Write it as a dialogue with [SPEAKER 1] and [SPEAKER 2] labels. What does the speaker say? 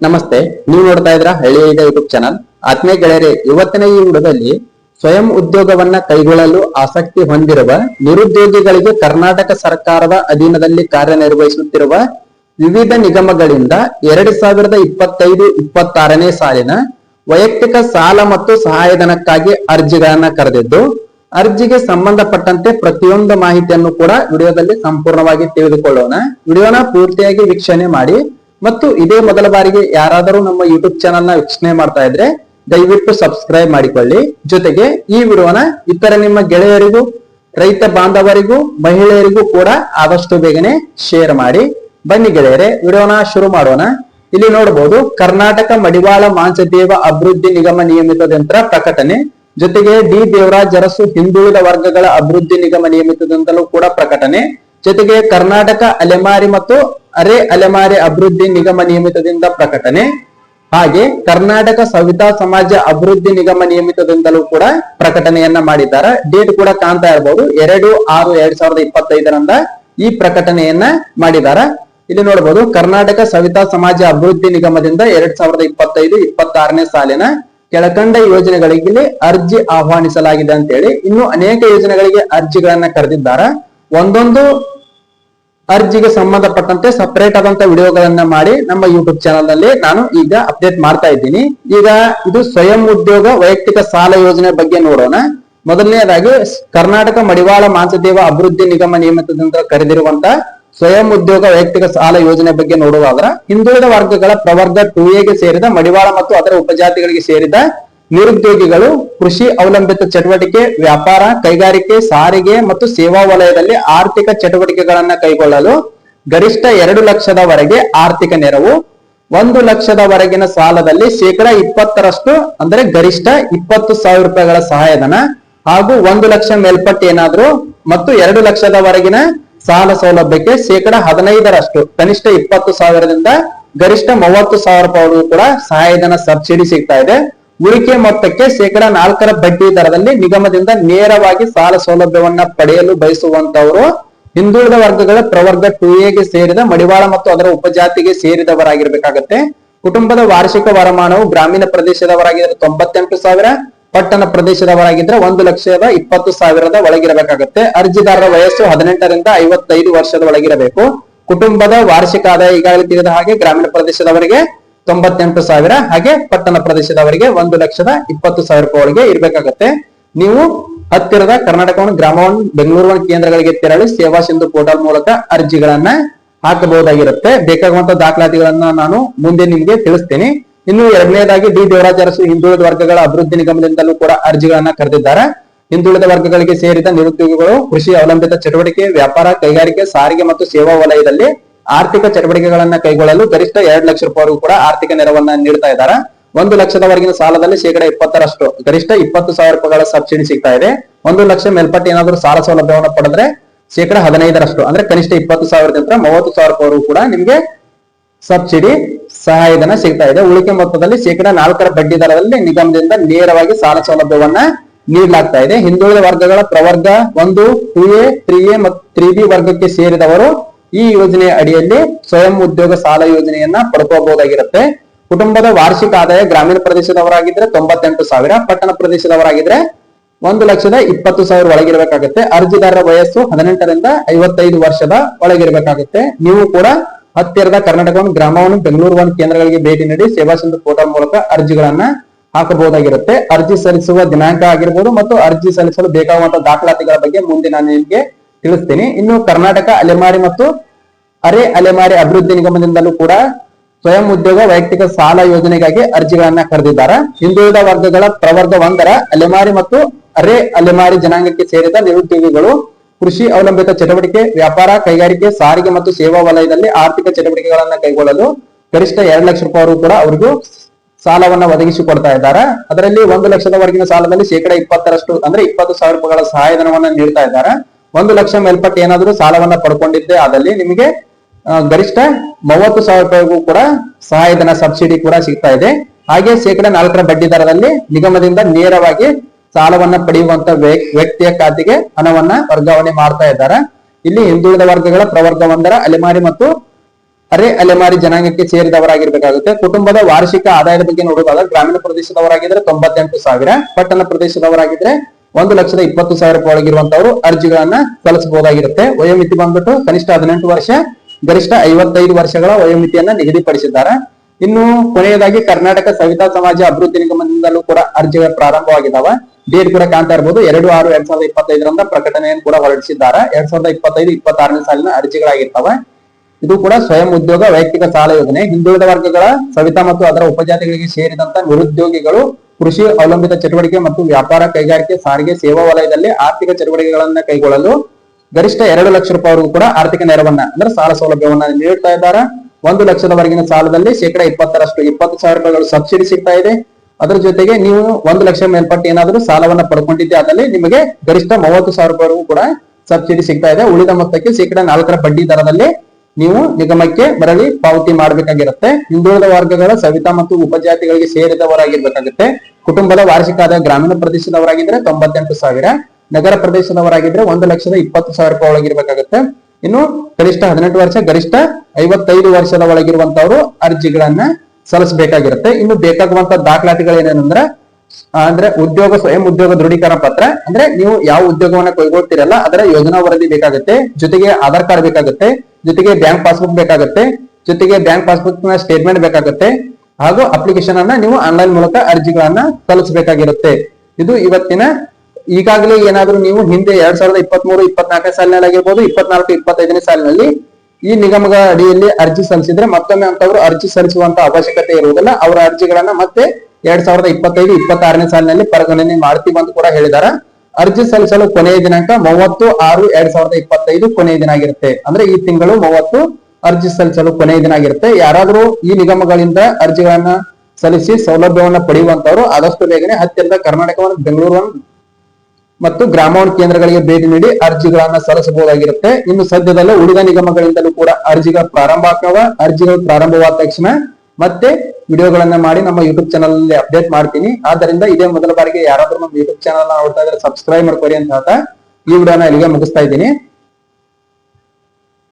[SPEAKER 1] ನಮಸ್ತೆ, ನೀವು ನೋಡ್ತಾ ಇದ್ರ ಹಳ್ಳಿ ಇದೆ ಯೂಟ್ಯೂಬ್ ಚಾನಲ್ ಆತ್ಮೀಯ ಗೆಳೆಯರೇ, ಇವತ್ತಿನ ಈ ವಿಡಿಯೋದಲ್ಲಿ ಸ್ವಯಂ ಉದ್ಯೋಗವನ್ನ ಕೈಗೊಳ್ಳಲು ಆಸಕ್ತಿ ಹೊಂದಿರುವ ನಿರುದ್ಯೋಗಿಗಳಿಗೆ ಕರ್ನಾಟಕ ಸರ್ಕಾರದ ಅಧೀನದಲ್ಲಿ ಕಾರ್ಯನಿರ್ವಹಿಸುತ್ತಿರುವ ವಿವಿಧ ನಿಗಮಗಳಿಂದ ಎರಡ್ ಸಾವಿರದ ಇಪ್ಪತ್ತೈದು ಇಪ್ಪತ್ತಾರನೇ ಸಾಲಿನ ವೈಯಕ್ತಿಕ ಸಾಲ ಮತ್ತು ಸಹಾಯಧನಕ್ಕಾಗಿ ಅರ್ಜಿಗಳನ್ನ ಕರೆದಿದ್ದು, ಅರ್ಜಿಗೆ ಸಂಬಂಧಪಟ್ಟಂತೆ ಪ್ರತಿಯೊಂದು ಮಾಹಿತಿಯನ್ನು ಕೂಡ ವಿಡಿಯೋದಲ್ಲಿ ಸಂಪೂರ್ಣವಾಗಿ ತಿಳಿದುಕೊಳ್ಳೋಣ. ವಿಡಿಯೋನ ಪೂರ್ತಿಯಾಗಿ ವೀಕ್ಷಣೆ ಮಾಡಿ. ಮತ್ತು ಇದೇ ಮೊದಲ ಬಾರಿಗೆ ಯಾರಾದರೂ ನಮ್ಮ ಯೂಟ್ಯೂಬ್ ಚಾನಲ್ನ ವೀಕ್ಷಣೆ ಮಾಡ್ತಾ ಇದ್ರೆ ದಯವಿಟ್ಟು ಸಬ್ಸ್ಕ್ರೈಬ್ ಮಾಡಿಕೊಳ್ಳಿ. ಜೊತೆಗೆ ಈ ವಿಡಿಯೋನ ಇತರ ನಿಮ್ಮ ಗೆಳೆಯರಿಗೂ, ರೈತ ಬಾಂಧವರಿಗೂ, ಮಹಿಳೆಯರಿಗೂ ಕೂಡ ಆದಷ್ಟು ಬೇಗನೆ ಶೇರ್ ಮಾಡಿ. ಬನ್ನಿ ಗೆಳೆಯರೆ, ವಿಡಿಯೋನ ಶುರು ಮಾಡೋಣ. ಇಲ್ಲಿ ನೋಡಬಹುದು ಕರ್ನಾಟಕ ಮಡಿವಾಳ ಮಾಂಚದೇವ ಅಭಿವೃದ್ಧಿ ನಿಗಮ ನಿಯಮಿತದಂತ್ರ ಪ್ರಕಟಣೆ. ಜೊತೆಗೆ ಡಿ ದೇವರಾಜ್ ಅರಸು ಹಿಂದುಳಿದ ವರ್ಗಗಳ ಅಭಿವೃದ್ಧಿ ನಿಗಮ ನಿಯಮಿತದಿಂದಲೂ ಕೂಡ ಪ್ರಕಟಣೆ. ಜೊತೆಗೆ ಕರ್ನಾಟಕ ಅಲೆಮಾರಿ ಮತ್ತು ಅರೆ ಅಲೆಮಾರಿ ಅಭಿವೃದ್ಧಿ ನಿಗಮ ನಿಯಮಿತದಿಂದ ಪ್ರಕಟಣೆ ಹಾಗೆ ಕರ್ನಾಟಕ ಸವಿತಾ ಸಮಾಜ ಅಭಿವೃದ್ಧಿ ನಿಗಮ ನಿಯಮಿತದಿಂದಲೂ ಕೂಡ ಪ್ರಕಟಣೆಯನ್ನ ಮಾಡಿದ್ದಾರೆ. ಡೇಟ್ ಕೂಡ ಕಾಣ್ತಾ ಇರಬಹುದು ಎರಡು ಆರು ಎರಡ್ ಸಾವಿರದ ಇಪ್ಪತ್ತೈದರಂದ ಈ ಪ್ರಕಟಣೆಯನ್ನ ಮಾಡಿದ್ದಾರೆ. ಇಲ್ಲಿ ನೋಡಬಹುದು ಕರ್ನಾಟಕ ಸವಿತಾ ಸಮಾಜ ಅಭಿವೃದ್ಧಿ ನಿಗಮದಿಂದ ಎರಡ್ ಸಾವಿರದ ಇಪ್ಪತ್ತೈದು ಇಪ್ಪತ್ತಾರನೇ ಸಾಲಿನ ಕೆಳಕಂಡ ಯೋಜನೆಗಳಿಗೆ ಅರ್ಜಿ ಆಹ್ವಾನಿಸಲಾಗಿದೆ ಅಂತ ಹೇಳಿ ಇನ್ನು ಅನೇಕ ಯೋಜನೆಗಳಿಗೆ ಅರ್ಜಿಗಳನ್ನ ಕರೆದಿದ್ದಾರೆ. ಒಂದೊಂದು ಅರ್ಜಿಗೆ ಸಂಬಂಧಪಟ್ಟಂತೆ ಸಪರೇಟ್ ಆದಂತ ವಿಡಿಯೋಗಳನ್ನ ಮಾಡಿ ನಮ್ಮ ಯೂಟ್ಯೂಬ್ ಚಾನಲ್ನಲ್ಲಿ ನಾನು ಈಗ ಅಪ್ಡೇಟ್ ಮಾಡ್ತಾ ಇದ್ದೀನಿ. ಈಗ ಇದು ಸ್ವಯಂ ಉದ್ಯೋಗ ವೈಯಕ್ತಿಕ ಸಾಲ ಯೋಜನೆ ಬಗ್ಗೆ ನೋಡೋಣ. ಮೊದಲನೆಯದಾಗಿ ಕರ್ನಾಟಕ ಮಡಿವಾಳ ಮಾಂಸದೇವ ಅಭಿವೃದ್ಧಿ ನಿಗಮ ನಿಯಮಿತದಿಂದ ಕರೆದಿರುವಂತ ಸ್ವಯಂ ಉದ್ಯೋಗ ವೈಯಕ್ತಿಕ ಸಾಲ ಯೋಜನೆ ಬಗ್ಗೆ ನೋಡುವಾಗ ಹಿಂದುಳಿದ ವರ್ಗಗಳ ಪ್ರವರ್ಗ ಟು ಎಗೆ ಸೇರಿದ ಮಡಿವಾಳ ಮತ್ತು ಅದರ ಉಪಜಾತಿಗಳಿಗೆ ಸೇರಿದ ನಿರುದ್ಯೋಗಿಗಳು ಕೃಷಿ ಅವಲಂಬಿತ ಚಟುವಟಿಕೆ, ವ್ಯಾಪಾರ, ಕೈಗಾರಿಕೆ, ಸಾರಿಗೆ ಮತ್ತು ಸೇವಾ ವಲಯದಲ್ಲಿ ಆರ್ಥಿಕ ಚಟುವಟಿಕೆಗಳನ್ನ ಕೈಗೊಳ್ಳಲು ಗರಿಷ್ಠ ಎರಡು ಲಕ್ಷದವರೆಗೆ ಆರ್ಥಿಕ ನೆರವು, ಒಂದು ಲಕ್ಷದವರೆಗಿನ ಸಾಲದಲ್ಲಿ ಶೇಕಡ ಇಪ್ಪತ್ತರಷ್ಟು ಅಂದ್ರೆ ಗರಿಷ್ಠ ಇಪ್ಪತ್ತು ಸಾವಿರ ರೂಪಾಯಿಗಳ ಸಹಾಯಧನ ಹಾಗೂ ಒಂದು ಲಕ್ಷ ಮೇಲ್ಪಟ್ಟು ಏನಾದರೂ ಮತ್ತು ಎರಡು ಲಕ್ಷದವರೆಗಿನ ಸಾಲ ಸೌಲಭ್ಯಕ್ಕೆ ಶೇಕಡ ಹದಿನೈದರಷ್ಟು, ಕನಿಷ್ಠ ಇಪ್ಪತ್ತು ಸಾವಿರದಿಂದ ಗರಿಷ್ಠ ಮೂವತ್ತು ಸಾವಿರ ರೂಪಾಯಿ ಕೂಡ ಸಹಾಯಧನ ಸಬ್ಸಿಡಿ ಸಿಗ್ತಾ ಇದೆ. ಉಳಿಕೆ ಮೊತ್ತಕ್ಕೆ ಶೇಕಡ ನಾಲ್ಕರ ಬಡ್ಡಿ ದರದಲ್ಲಿ ನಿಗಮದಿಂದ ನೇರವಾಗಿ ಸಾಲ ಸೌಲಭ್ಯವನ್ನ ಪಡೆಯಲು ಬಯಸುವಂತವರು ಹಿಂದುಳಿದ ವರ್ಗಗಳ ಪ್ರವರ್ಗ ಟು ಎಗೆ ಸೇರಿದ ಮಡಿವಾಳ ಮತ್ತು ಅದರ ಉಪಜಾತಿಗೆ ಸೇರಿದವರಾಗಿರ್ಬೇಕಾಗತ್ತೆ. ಕುಟುಂಬದ ವಾರ್ಷಿಕ ವರಮಾನವು ಗ್ರಾಮೀಣ ಪ್ರದೇಶದವರಾಗಿದ್ರೆ ತೊಂಬತ್ತೆಂಟು ಸಾವಿರ, ಪಟ್ಟಣ ಪ್ರದೇಶದವರಾಗಿದ್ರೆ ಒಂದು ಲಕ್ಷದ ಇಪ್ಪತ್ತು ಸಾವಿರದ ಒಳಗಿರಬೇಕಾಗತ್ತೆ. ಅರ್ಜಿದಾರರ ವಯಸ್ಸು ಹದಿನೆಂಟರಿಂದ ಐವತ್ತೈದು ವರ್ಷದ ಒಳಗಿರಬೇಕು. ಕುಟುಂಬದ ವಾರ್ಷಿಕ ಆದಾಯ ಈಗಾಗಲೇ ತಿಳಿದ ಹಾಗೆ ಗ್ರಾಮೀಣ ಪ್ರದೇಶದವರಿಗೆ ತೊಂಬತ್ತೆಂಟು ಸಾವಿರ, ಹಾಗೆ ಪಟ್ಟಣ ಪ್ರದೇಶದವರಿಗೆ ಒಂದು ಲಕ್ಷದ ಇಪ್ಪತ್ತು ಸಾವಿರ ರೂಪಾಯಿ ಇರಬೇಕಾಗತ್ತೆ. ಇರ್ಬೇಕಾಗತ್ತೆ ನೀವು ಹತ್ತಿರದ ಕರ್ನಾಟಕವನ್ನು, ಗ್ರಾಮವನ್ನು ಬೆಂಗಳೂರು ಕೇಂದ್ರಗಳಿಗೆ ತೆರಳಿ ಸೇವಾ ಸಿಂಧು ಪೋರ್ಟಲ್ ಮೂಲಕ ಅರ್ಜಿಗಳನ್ನ ಹಾಕಬಹುದಾಗಿರುತ್ತೆ. ಬೇಕಾಗುವಂತಹ ದಾಖಲಾತಿಗಳನ್ನ ನಾನು ಮುಂದೆ ನಿಮ್ಗೆ ತಿಳಿಸ್ತೇನೆ. ಇನ್ನು ಎರಡನೇದಾಗಿ ಡಿ ದೇವರಾಜರಸು ಹಿಂದುಳಿದ ವರ್ಗಗಳ ಅಭಿವೃದ್ಧಿ ನಿಗಮದಿಂದಲೂ ಕೂಡ ಅರ್ಜಿಗಳನ್ನ ಕರೆದಿದ್ದಾರೆ. ಹಿಂದುಳಿದ ವರ್ಗಗಳಿಗೆ ಸೇರಿದ ನಿರುದ್ಯೋಗಿಗಳು, ಕೃಷಿ ಅವಲಂಬಿತ ಚಟುವಟಿಕೆ, ವ್ಯಾಪಾರ, ಕೈಗಾರಿಕೆ, ಸಾರಿಗೆ ಮತ್ತು ಸೇವಾ ವಲಯದಲ್ಲಿ ಆರ್ಥಿಕ ಚಟುವಟಿಕೆಗಳನ್ನ ಕೈಗೊಳ್ಳಲು ಗರಿಷ್ಠ ಎರಡು ಲಕ್ಷ ರೂಪಾಯಿ ಕೂಡ ಆರ್ಥಿಕ ನೆರವನ್ನ ನೀಡ್ತಾ ಇದ್ದಾರೆ. ಒಂದು ಲಕ್ಷದವರೆಗಿನ ಸಾಲದಲ್ಲಿ ಶೇಕಡ ಇಪ್ಪತ್ತರಷ್ಟು, ಗರಿಷ್ಠ ಇಪ್ಪತ್ತು ಸಾವಿರ ರೂಪಾಯಿಗಳ ಸಬ್ಸಿಡಿ ಸಿಗ್ತಾ ಇದೆ. ಒಂದು ಲಕ್ಷ ಮೇಲ್ಪಟ್ಟು ಏನಾದರೂ ಸಾಲ ಸೌಲಭ್ಯವನ್ನ ಪಡೆದ್ರೆ ಶೇಕಡ ಹದಿನೈದರಷ್ಟು, ಅಂದ್ರೆ ಕನಿಷ್ಠ ಇಪ್ಪತ್ತು ಸಾವಿರದಿಂದ ಮೂವತ್ತು ಸಾವಿರ ರೂಪಾಯಿ ಕೂಡ ನಿಮ್ಗೆ ಸಬ್ಸಿಡಿ ಸಹಾಯಧನ ಸಿಗ್ತಾ ಇದೆ. ಉಳಿಕೆ ಮೊತ್ತದಲ್ಲಿ ಶೇಕಡ ನಾಲ್ಕರ ಬಡ್ಡಿ ದರದಲ್ಲಿ ನಿಗಮದಿಂದ ನೇರವಾಗಿ ಸಾಲ ಸೌಲಭ್ಯವನ್ನ ನೀಡಲಾಗ್ತಾ ಇದೆ. ಹಿಂದುಳಿದ ವರ್ಗಗಳ ಪ್ರವರ್ಗ ಒಂದು, ಟೂ ಎ, ತ್ರೀ ಎ ಮತ್ತು ತ್ರೀ ಬಿ ವರ್ಗಕ್ಕೆ ಸೇರಿದವರು ಈ ಯೋಜನೆಯ ಅಡಿಯಲ್ಲಿ ಸ್ವಯಂ ಉದ್ಯೋಗ ಸಾಲ ಯೋಜನೆಯನ್ನ ಪಡ್ಕೋಬಹುದಾಗಿರುತ್ತೆ. ಕುಟುಂಬದ ವಾರ್ಷಿಕ ಆದಾಯ ಗ್ರಾಮೀಣ ಪ್ರದೇಶದವರಾಗಿದ್ರೆ ತೊಂಬತ್ತೆಂಟು ಸಾವಿರ, ಪಟ್ಟಣ ಪ್ರದೇಶದವರಾಗಿದ್ರೆ ಒಂದು ಲಕ್ಷದ ಇಪ್ಪತ್ತು ಸಾವಿರ ಒಳಗಿರಬೇಕಾಗುತ್ತೆ. ಅರ್ಜಿದಾರರ ವಯಸ್ಸು ಹದಿನೆಂಟರಿಂದ ಐವತ್ತೈದು ವರ್ಷದ ಒಳಗಿರಬೇಕಾಗುತ್ತೆ. ನೀವು ಕೂಡ ಹತ್ತಿರದ ಕರ್ನಾಟಕವನ್ನು ಗ್ರಾಮವನ್ನು ಬೆಂಗಳೂರು ಒಂದು ಕೇಂದ್ರಗಳಿಗೆ ಭೇಟಿ ನೀಡಿ ಸೇವಾ ಸಿಂಧು ಪೋರ್ಟಲ್ ಮೂಲಕ ಅರ್ಜಿಗಳನ್ನ ಹಾಕಬಹುದಾಗಿರುತ್ತೆ. ಅರ್ಜಿ ಸಲ್ಲಿಸುವ ದಿನಾಂಕ ಆಗಿರ್ಬೋದು ಮತ್ತು ಅರ್ಜಿ ಸಲ್ಲಿಸಲು ಬೇಕಾಗುವಂತಹ ದಾಖಲಾತಿಗಳ ಬಗ್ಗೆ ಮುಂದೆ ನಾನು ನಿಮಗೆ ತಿಳಿಸ್ತೀನಿ. ಇನ್ನು ಕರ್ನಾಟಕ ಅಲೆಮಾರಿ ಮತ್ತು ಅರೆ ಅಲೆಮಾರಿ ಅಭಿವೃದ್ಧಿ ನಿಗಮದಿಂದಲೂ ಕೂಡ ಸ್ವಯಂ ಉದ್ಯೋಗ, ವೈಯಕ್ತಿಕ ಸಾಲ ಯೋಜನೆಗಾಗಿ ಅರ್ಜಿಗಳನ್ನ ಕರೆದಿದ್ದಾರೆ. ಹಿಂದುಳಿದ ವರ್ಗಗಳ ಪ್ರವರ್ಗ ಒಂದರ ಅಲೆಮಾರಿ ಮತ್ತು ಅರೆ ಅಲೆಮಾರಿ ಜನಾಂಗಕ್ಕೆ ಸೇರಿದ ನಿರುದ್ಯೋಗಿಗಳು ಕೃಷಿ ಅವಲಂಬಿತ ಚಟುವಟಿಕೆ, ವ್ಯಾಪಾರ, ಕೈಗಾರಿಕೆ, ಸಾರಿಗೆ ಮತ್ತು ಸೇವಾ ವಲಯದಲ್ಲಿ ಆರ್ಥಿಕ ಚಟುವಟಿಕೆಗಳನ್ನ ಕೈಗೊಳ್ಳಲು ಗರಿಷ್ಠ ಎರಡು ಲಕ್ಷ ರೂಪಾಯಿ ಕೂಡ ಅವರಿಗೂ ಸಾಲವನ್ನ ಒದಗಿಸಿಕೊಡ್ತಾ ಇದ್ದಾರೆ. ಅದರಲ್ಲಿ ಒಂದು ಲಕ್ಷದವರೆಗಿನ ಸಾಲದಲ್ಲಿ ಶೇಕಡಾ ಇಪ್ಪತ್ತರಷ್ಟು ಅಂದ್ರೆ ಇಪ್ಪತ್ತು ಸಾವಿರ ರೂಪಾಯಿಗಳ ಸಹಾಯಧನವನ್ನ ನೀಡ್ತಾ ಇದ್ದಾರೆ. ಒಂದು ಲಕ್ಷ ಮೇಲ್ಪಟ್ಟು ಏನಾದರೂ ಸಾಲವನ್ನ ಪಡ್ಕೊಂಡಿದ್ದೆ, ಆದಲ್ಲಿ ನಿಮಗೆ ಗರಿಷ್ಠ ಮೂವತ್ತು ಸಾವಿರ ರೂಪಾಯಿಗೂ ಕೂಡ ಸಹಾಯಧನ ಸಬ್ಸಿಡಿ ಕೂಡ ಸಿಗ್ತಾ ಇದೆ. ಹಾಗೆ ಶೇಕಡ ನಾಲ್ಕರ ಬಡ್ಡಿ ದರದಲ್ಲಿ ನಿಗಮದಿಂದ ನೇರವಾಗಿ ಸಾಲವನ್ನ ಪಡೆಯುವಂತ ವ್ಯ- ವ್ಯಕ್ತಿಯ ಖಾತೆಗೆ ಹಣವನ್ನ ವರ್ಗಾವಣೆ ಮಾಡ್ತಾ ಇದ್ದಾರೆ. ಇಲ್ಲಿ ಹಿಂದುಳಿದ ವರ್ಗಗಳ ಪ್ರವರ್ಗ ಒಂದರ ಅಲೆಮಾರಿ ಮತ್ತು ಅರೆ ಅಲೆಮಾರಿ ಜನಾಂಗಕ್ಕೆ ಸೇರಿದವರಾಗಿರ್ಬೇಕಾಗುತ್ತೆ. ಕುಟುಂಬದ ವಾರ್ಷಿಕ ಆದಾಯದ ಬಗ್ಗೆ ನೋಡೋದಾದ್ರೆ ಗ್ರಾಮೀಣ ಪ್ರದೇಶದವರಾಗಿದ್ರೆ ತೊಂಬತ್ತೆಂಟು ಸಾವಿರ, ಪಟ್ಟಣ ಪ್ರದೇಶದವರಾಗಿದ್ರೆ ಒಂದು ಲಕ್ಷದ ಇಪ್ಪತ್ತು ಸಾವಿರ ರೂಪಾಯಿ ಒಳಗಿರುವಂತವರು ಅರ್ಜಿಗಳನ್ನ ಸಲ್ಲಿಸಬಹುದಾಗಿರುತ್ತೆ. ವಯೋಮಿತಿ ಬಂದ್ಬಿಟ್ಟು ಕನಿಷ್ಠ ಹದಿನೆಂಟು ವರ್ಷ, ಗರಿಷ್ಠ ಐವತ್ತೈದು ವರ್ಷಗಳ ವಯೋಮಿತಿಯನ್ನ ನಿಗದಿಪಡಿಸಿದ್ದಾರೆ. ಇನ್ನು ಕೊನೆಯದಾಗಿ ಕರ್ನಾಟಕ ಸವಿತಾ ಸಮಾಜ ಅಭಿವೃದ್ಧಿ ನಿಗಮದಿಂದಲೂ ಕೂಡ ಅರ್ಜಿಗಳು ಪ್ರಾರಂಭವಾಗಿದ್ದಾವ. ಡೇಟ್ ಕೂಡ ಕಾಣ್ತಾ ಇರಬಹುದು ಎರಡು ಆರು ಎರಡ್ ಸಾವಿರದ ಇಪ್ಪತ್ತೈದರಿಂದ ಪ್ರಕಟಣೆಯನ್ನು ಕೂಡ ಹೊರಡಿಸಿದ್ದಾರೆ. ಎರಡ್ ಸಾವಿರದ ಇಪ್ಪತ್ತೈದು, ಇಪ್ಪತ್ತಾರನೇ ಸಾಲಿನ ಅರ್ಜಿಗಳಾಗಿರ್ತವೆ. ಇದು ಕೂಡ ಸ್ವಯಂ ಉದ್ಯೋಗ ವೈಯಕ್ತಿಕ ಸಾಲ ಯೋಜನೆ. ಹಿಂದುಳಿದ ವರ್ಗಗಳ ಸವಿತಾ ಮತ್ತು ಅದರ ಉಪಜಾತಿಗಳಿಗೆ ಸೇರಿದಂತ ನಿರುದ್ಯೋಗಿಗಳು ಕೃಷಿ ಅವಲಂಬಿತ ಚಟುವಟಿಕೆ ಮತ್ತು ವ್ಯಾಪಾರ ಕೈಗಾರಿಕೆ ಸಾರಿಗೆ ಸೇವಾ ವಲಯದಲ್ಲಿ ಆರ್ಥಿಕ ಚಟುವಟಿಕೆಗಳನ್ನ ಕೈಗೊಳ್ಳಲು ಗರಿಷ್ಠ ಎರಡು ಲಕ್ಷ ರೂಪಾಯಿವರೆಗೂ ಕೂಡ ಆರ್ಥಿಕ ನೆರವನ್ನ, ಅಂದ್ರೆ ಸಾಲ ಸೌಲಭ್ಯವನ್ನ ನೀಡ್ತಾ ಇದ್ದಾರೆ. ಒಂದು ಲಕ್ಷದವರೆಗಿನ ಸಾಲದಲ್ಲಿ ಶೇಕಡ ಇಪ್ಪತ್ತರಷ್ಟು, ಇಪ್ಪತ್ತು ಸಾವಿರ ರೂಪಾಯಿಗಳು ಸಬ್ಸಿಡಿ ಸಿಗ್ತಾ ಇದೆ. ಅದರ ಜೊತೆಗೆ ನೀವು ಒಂದು ಲಕ್ಷ ಮೇಲ್ಪಟ್ಟು ಏನಾದರೂ ಸಾಲವನ್ನ ಪಡ್ಕೊಂಡಿದ್ದೆ ಅದರಲ್ಲಿ ನಿಮಗೆ ಗರಿಷ್ಠ ಮೂವತ್ತು ಸಾವಿರ ರೂಪಾಯಿವರೆಗೂ ಕೂಡ ಸಬ್ಸಿಡಿ ಸಿಗ್ತಾ ಇದೆ. ಉಳಿದ ಮೊತ್ತಕ್ಕೆ ಶೇಕಡ ನಾಲ್ಕರ ಬಡ್ಡಿ ದರದಲ್ಲಿ ನೀವು ನಿಗಮಕ್ಕೆ ಬರಲಿ ಪಾವತಿ ಮಾಡಬೇಕಾಗಿರುತ್ತೆ. ಹಿಂದುಳಿದ ವರ್ಗಗಳ ಸವಿತಾ ಮತ್ತು ಉಪಜಾತಿಗಳಿಗೆ ಸೇರಿದವರಾಗಿರ್ಬೇಕಾಗುತ್ತೆ. ಕುಟುಂಬದ ವಾರ್ಷಿಕ ಆದಾಯ ಗ್ರಾಮೀಣ ಪ್ರದೇಶದವರಾಗಿದ್ರೆ ತೊಂಬತ್ತೆಂಟು ಸಾವಿರ, ನಗರ ಪ್ರದೇಶದವರಾಗಿದ್ರೆ ಒಂದು ಲಕ್ಷದ ಇಪ್ಪತ್ತು ಸಾವಿರ ರೂಪಾಯಿ ಒಳಗಿರ್ಬೇಕಾಗತ್ತೆ. ಇನ್ನು ಕನಿಷ್ಠ ಹದಿನೆಂಟು ವರ್ಷ, ಗರಿಷ್ಠ ಐವತ್ತೈದು ವರ್ಷದ ಒಳಗಿರುವಂತವರು ಅರ್ಜಿಗಳನ್ನ ಸಲ್ಲಿಸಬೇಕಾಗಿರುತ್ತೆ. ಇನ್ನು ಬೇಕಾಗುವಂತ ದಾಖಲಾತಿಗಳು ಏನೇನಂದ್ರೆ ಅಂದ್ರೆ ಉದ್ಯೋಗ, ಸ್ವಯಂ ಉದ್ಯೋಗ ದೃಢೀಕರಣ ಪತ್ರ, ಅಂದ್ರೆ ನೀವು ಯಾವ ಉದ್ಯೋಗವನ್ನ ಕೈಗೊಳ್ತೀರಲ್ಲ ಅದರ ಯೋಜನಾ ವರದಿ ಬೇಕಾಗುತ್ತೆ. ಜೊತೆಗೆ ಆಧಾರ್ ಕಾರ್ಡ್ ಬೇಕಾಗುತ್ತೆ, ಜೊತೆಗೆ ಬ್ಯಾಂಕ್ ಪಾಸ್ಬುಕ್ ಬೇಕಾಗುತ್ತೆ, ಜೊತೆಗೆ ಬ್ಯಾಂಕ್ ಪಾಸ್ಬುಕ್ನ ಸ್ಟೇಟ್ಮೆಂಟ್ ಬೇಕಾಗುತ್ತೆ. ಹಾಗೂ ಅಪ್ಲಿಕೇಶನ್ ಅನ್ನ ನೀವು ಆನ್ಲೈನ್ ಮೂಲಕ ಅರ್ಜಿಗಳನ್ನ ಸಲ್ಲಿಸಬೇಕಾಗಿರುತ್ತೆ ಇದು ಇವತ್ತಿನ ಈಗಾಗಲೇ ಏನಾದರೂ ನೀವು ಹಿಂದೆ ಎರಡ್ ಸಾವಿರದ ಇಪ್ಪತ್ತ್ ಮೂರು ಇಪ್ಪತ್ನಾಲ್ಕನೇ ಸಾಲಿನಲ್ಲಿ ಆಗಿರ್ಬೋದು, ಇಪ್ಪತ್ನಾಲ್ಕು, ಇಪ್ಪತ್ತೈದನೇ ಸಾಲಿನಲ್ಲಿ ಈ ನಿಗಮಗಳ ಅಡಿಯಲ್ಲಿ ಅರ್ಜಿ ಸಲ್ಲಿಸಿದ್ರೆ ಮತ್ತೊಮ್ಮೆ ಅಂತವರು ಅರ್ಜಿ ಸಲ್ಲಿಸುವಂತ ಅವಶ್ಯಕತೆ ಇರುವುದಿಲ್ಲ. ಅವರ ಅರ್ಜಿಗಳನ್ನ ಮತ್ತೆ ಎರಡ್ ಸಾವಿರದ ಇಪ್ಪತ್ತೈದು, ಇಪ್ಪತ್ತಾರನೇ ಸಾಲಿನಲ್ಲಿ ಪರಿಗಣನೆ ಮಾಡ್ತೀವಿ ಅಂತ ಕೂಡ ಹೇಳಿದಾರ. ಅರ್ಜಿ ಸಲ್ಲಿಸಲು ಕೊನೆಯ ದಿನಾಂಕ ಮೂವತ್ತು ಆರು ಎರಡ್ ಸಾವಿರದ ಇಪ್ಪತ್ತೈದು ಕೊನೆಯ ದಿನ ಆಗಿರುತ್ತೆ. ಅಂದ್ರೆ ಈ ತಿಂಗಳು ಮೂವತ್ತು ಅರ್ಜಿ ಸಲ್ಲಿಸಲು ಕೊನೆಯ ದಿನ ಆಗಿರುತ್ತೆ. ಯಾರಾದರೂ ಈ ನಿಗಮಗಳಿಂದ ಅರ್ಜಿಗಳನ್ನ ಸಲ್ಲಿಸಿ ಸೌಲಭ್ಯವನ್ನ ಪಡೆಯುವಂತವರು ಆದಷ್ಟು ಬೇಗನೆ ಹತ್ತಿರದ ಕರ್ನಾಟಕ ಬೆಂಗಳೂರು ಮತ್ತು ಗ್ರಾಮೋಣ ಕೇಂದ್ರಗಳಿಗೆ ಭೇಟಿ ನೀಡಿ ಅರ್ಜಿಗಳನ್ನ ಸಲ್ಲಿಸಬಹುದಾಗಿರುತ್ತೆ. ಇನ್ನು ಸದ್ಯದಲ್ಲೇ ಉಳಿದ ನಿಗಮಗಳಿಂದಲೂ ಕೂಡ ಅರ್ಜಿಗಳು ಪ್ರಾರಂಭ ಆಗ್ತಾವ. ಅರ್ಜಿಗಳು ಪ್ರಾರಂಭವಾದ ತಕ್ಷಣ ಮತ್ತೆ ವಿಡಿಯೋಗಳನ್ನ ಮಾಡಿ ನಮ್ಮ ಯೂಟ್ಯೂಬ್ ಚಾನಲ್ ಅಲ್ಲಿ ಅಪ್ಡೇಟ್ ಮಾಡ್ತೀನಿ. ಆದ್ದರಿಂದ ಇದೇ ಮೊದಲ ಬಾರಿಗೆ ಯಾರಾದರೂ ನಮ್ಮ ಯೂಟ್ಯೂಬ್ ಚಾನಲ್ ನೋಡ್ತಾ ಇದ್ರೆ ಸಬ್ಸ್ಕ್ರೈಬ್ ಮಾಡ್ಕೊರಿ ಅಂತ ಹೇಳ್ತಾ ಈ ವಿಡಿಯೋನ ಇಲ್ಲಿಗೆ ಮುಗಿಸ್ತಾ ಇದ್ದೀನಿ.